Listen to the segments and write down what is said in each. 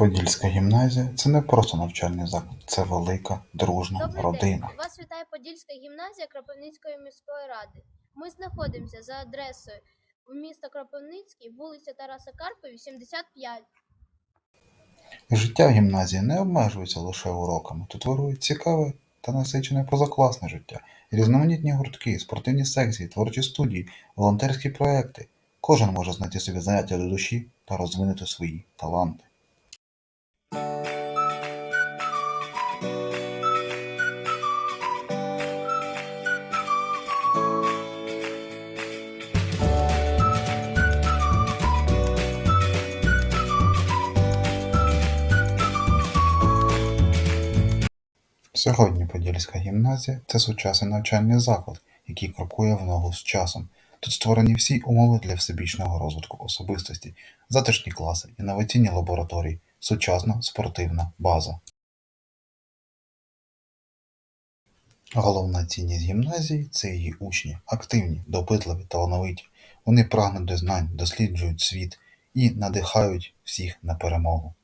Подільська гімназія це не просто навчальний заклад, це велика, дружна Добрий родина. день. Вас вітає Подільська гімназія Кропивницької міської ради. Ми знаходимося за адресою міста Кропивницький, вулиця Тараса Карпа, 85. Життя в гімназії не обмежується лише уроками. Тут вирують цікаве та насичене позакласне життя, різноманітні гуртки, спортивні секції, творчі студії, волонтерські проекти. Кожен може знайти собі заняття до душі та розвинути свої таланти. Сьогодні Подільська гімназія це сучасний навчальний заклад, який крокує в ногу з часом. Тут створені всі умови для всебічного розвитку особистості, затишні класи, інноваційні лабораторії, сучасна спортивна база. Головна цінність гімназії це її учні, активні, допитливі, талановиті. Вони прагнуть до знань, досліджують світ і надихають всіх на перемогу.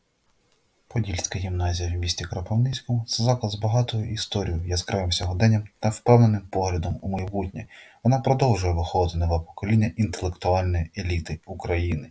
Подільська гімназія в місті Кропивницькому це заклад з багатою історією, яскравим сьогоденням та впевненим поглядом у майбутнє. Вона продовжує виховувати нове покоління інтелектуальної еліти України.